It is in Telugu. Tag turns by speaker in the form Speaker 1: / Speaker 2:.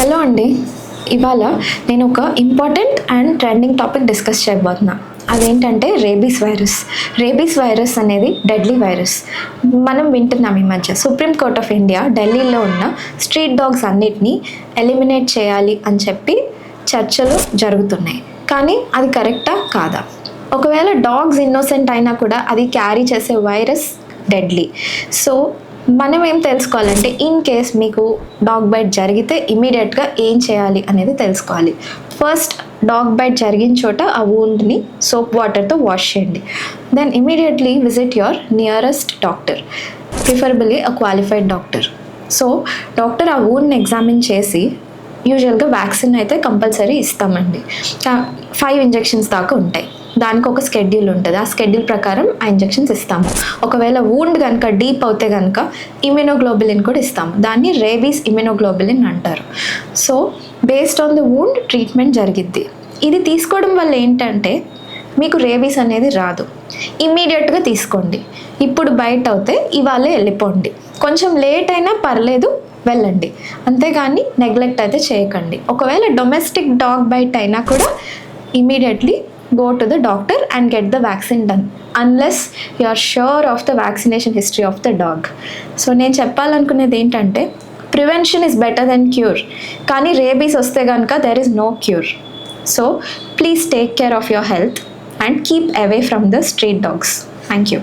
Speaker 1: హలో అండి. ఇవాళ నేను ఒక important and trending topic discuss చేయబోతున్నా. అదేంటంటే రేబీస్ వైరస్. రేబీస్ వైరస్ అనేది డెడ్లీ వైరస్. మనం వింటున్నాం ఈ మధ్య. సుప్రీం కోర్ట్ ఆఫ్ ఇండియా ఢిల్లీలో ఉన్న స్ట్రీట్ డాగ్స్ అన్నిటినీ ఎలిమినేట్ చేయాలి అని చెప్పి చర్చలు జరుగుతున్నాయి. కానీ అది కరెక్టా కాదా? ఒకవేళ డాగ్స్ ఇన్నోసెంట్ అయినా కూడా అది క్యారీ చేసే వైరస్ డెడ్లీ. సో మనం ఏం తెలుసుకోవాలంటే ఇన్ కేస్ మీకు డాగ్ బైట్ జరిగితే ఇమీడియట్గా ఏం చేయాలి అనేది తెలుసుకోవాలి. ఫస్ట్ డాగ్ బైట్ జరిగిన చోట ఆ వూండ్ని సోప్ వాటర్తో వాష్ చేయండి. Then immediately visit your nearest doctor preferably a qualified doctor so doctor ఆ వూండ్ని ఎగ్జామిన్ చేసి యూజువల్గా వ్యాక్సిన్ అయితే కంపల్సరీ ఇస్తామండి. ఫైవ్ ఇంజెక్షన్స్ దాకా ఉంటాయి. దానికి ఒక స్కెడ్యూల్ ఉంటుంది. ఆ స్కెడ్యూల్ ప్రకారం ఆ ఇంజెక్షన్స్ ఇస్తాము. ఒకవేళ వూండ్ కనుక డీప్ అవుతే కనుక ఇమ్యూనోగ్లోబులిన్ కూడా ఇస్తాము. దాన్ని రేబీస్ ఇమ్యూనోగ్లోబులిన్ అంటారు. So based on the wound treatment జరిగిద్ది. ఇది తీసుకోవడం వల్ల ఏంటంటే మీకు రేబీస్ అనేది రాదు. ఇమ్మీడియట్గా తీసుకోండి. ఇప్పుడు బయట అవుతే ఇవాళే వెళ్ళిపోండి. కొంచెం లేట్ అయినా పర్లేదు వెళ్ళండి. అంతేగాని నెగ్లెక్ట్ అయితే చేయకండి. ఒకవేళ డొమెస్టిక్ డాగ్ బైట్ అయినా కూడా immediately go to the doctor and get the vaccine done unless you are sure of the vaccination history of the dog so నేను చెప్పాలనుకునేది ఏంటంటే prevention is better than cure కానీ రేబీస్ వస్తే కనుక there is no cure so please take care of your health and keep away from the street dogs thank you